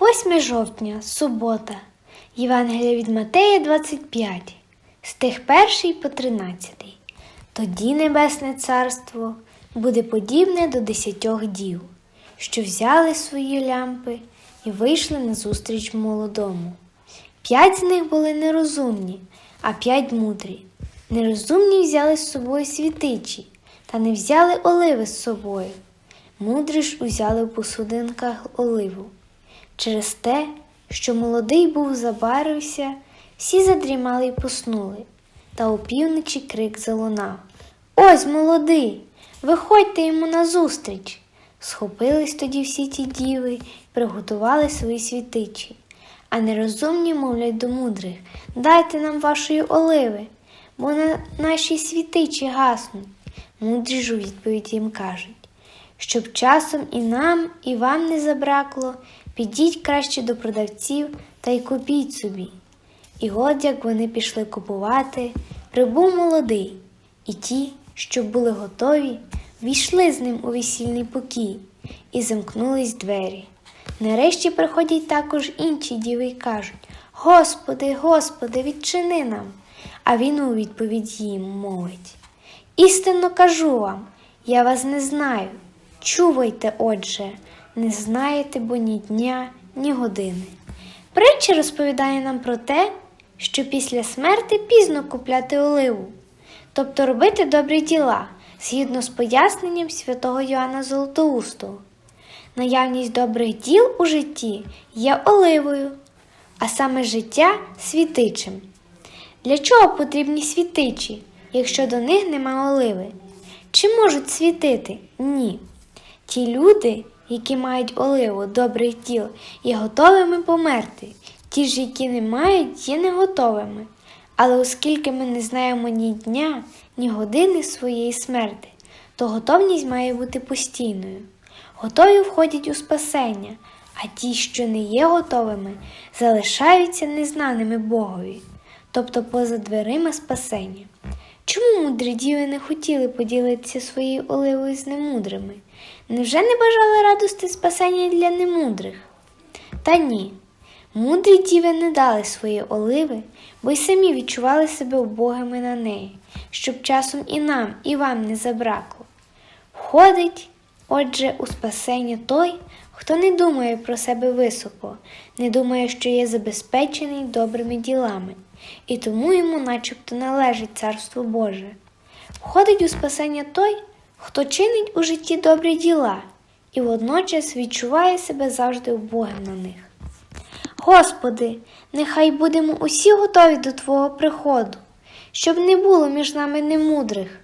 8 жовтня, субота. Євангелія від Матея 25, стих 1 по 13. Тоді Небесне Царство буде подібне до десятьох дів, що взяли свої лямпи і вийшли назустріч молодому. П'ять з них були нерозумні, а п'ять мудрі. Нерозумні взяли з собою світичі, та не взяли оливи з собою. Мудрі ж узяли в посудинках оливу. Через те, що молодий був забарився, всі задрімали й поснули, та опівночі крик залунав. Ось молодий, виходьте йому назустріч. Схопились тоді всі ті діви й приготували свої світичі. А нерозумні мовлять до мудрих дайте нам вашої оливи, бо на наші світичі гаснуть. Мудрі ж у відповідь їм кажуть щоб часом і нам, і вам не забракло, підіть краще до продавців та й купіть собі. І от як вони пішли купувати, прибув молодий, і ті, що були готові, війшли з ним у весільний покій і замкнулись двері. Нарешті приходять також інші діви й кажуть Господи, Господи, відчини нам. А він у відповідь їм мовить Істинно кажу вам, я вас не знаю. Чувайте, отже, не знаєте бо ні дня, ні години. Притча розповідає нам про те, що після смерти пізно купляти оливу, тобто робити добрі діла, згідно з поясненням святого Йоанна Золотоустого. Наявність добрих діл у житті є оливою, а саме життя світичим. Для чого потрібні світичі, якщо до них нема оливи? Чи можуть світити? Ні. Ті люди, які мають оливу добрих діл, є готовими померти. Ті ж, які не мають, є не готовими. Але оскільки ми не знаємо ні дня, ні години своєї смерти, то готовність має бути постійною. Готові входять у спасення, а ті, що не є готовими, залишаються незнаними Богові, тобто поза дверима спасення. Чому мудрі діви не хотіли поділитися своєю оливою з немудрими? Невже не бажали радости спасення для немудрих? Та ні. Мудрі діви не дали свої оливи, бо й самі відчували себе убогими на неї, щоб часом і нам, і вам не забракло. Входить, отже, у спасення той, хто не думає про себе високо, не думає, що є забезпечений добрими ділами, і тому йому начебто належить Царство Боже. Входить у спасення той, хто чинить у житті добрі діла і водночас відчуває себе завжди убогим на них. Господи, нехай будемо усі готові до Твого приходу, щоб не було між нами немудрих,